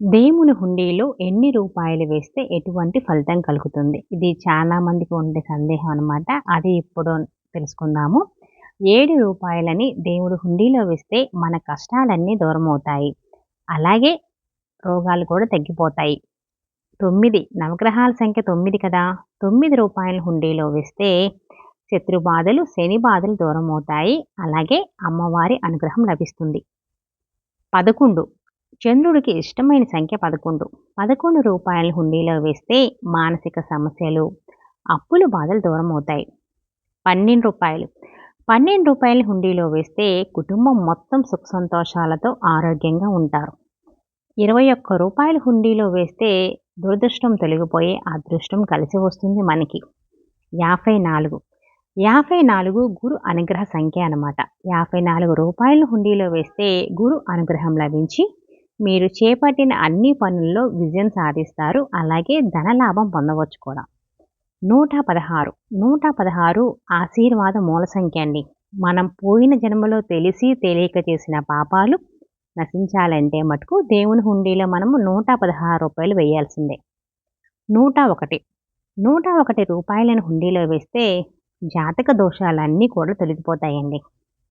దేవుని హుండీలో ఎన్ని రూపాయలు వేస్తే ఎటువంటి ఫలితం కలుగుతుంది? ఇది చాలా మందికి ఉండే సందేహం అనమాట అది ఇప్పుడు తెలుసుకుందాము. ఏడు రూపాయలని దేవుడు హుండీలో వేస్తే మన కష్టాలన్నీ దూరం అవుతాయి. అలాగే రోగాలు కూడా తగ్గిపోతాయి. తొమ్మిది నవగ్రహాల సంఖ్య తొమ్మిది కదా? తొమ్మిది రూపాయల హుండీలో వేస్తే శత్రు బాధలు శని బాధలు దూరం అవుతాయి. అలాగే అమ్మవారి అనుగ్రహం లభిస్తుంది. పదకొండు చంద్రుడికి ఇష్టమైన సంఖ్య పదకొండు. పదకొండు రూపాయల హుండీలో వేస్తే మానసిక సమస్యలు అప్పుల బాధలు దూరం అవుతాయి పన్నెండు రూపాయలు. పన్నెండు రూపాయల హుండీలో వేస్తే కుటుంబం మొత్తం సుఖ సంతోషాలతో ఆరోగ్యంగా ఉంటారు. ఇరవై ఒక్క రూపాయల హుండీలో వేస్తే దురదృష్టం తొలగిపోయే అదృష్టం కలిసి వస్తుంది మనకి. యాభై నాలుగు. యాభై నాలుగు గురు అనుగ్రహ సంఖ్య అనమాట యాభై నాలుగు రూపాయల హుండీలో వేస్తే గురు అనుగ్రహం లభించి మీరు చేపట్టిన అన్ని పనుల్లో విజయం సాధిస్తారు. అలాగే ధనలాభం పొందవచ్చు కూడా. నూట పదహారు. నూట పదహారు ఆశీర్వాద మూల సంఖ్య అండి. మనం పోయిన జన్మలో తెలిసి తెలియక చేసిన పాపాలు నశించాలంటే మటుకు దేవుని హుండీలో మనము నూట పదహారు రూపాయలు వేయాల్సిందే. నూట ఒకటి. నూట ఒకటి రూపాయలను హుండీలో వేస్తే జాతక దోషాలన్నీ కూడా తొలగిపోతాయండి.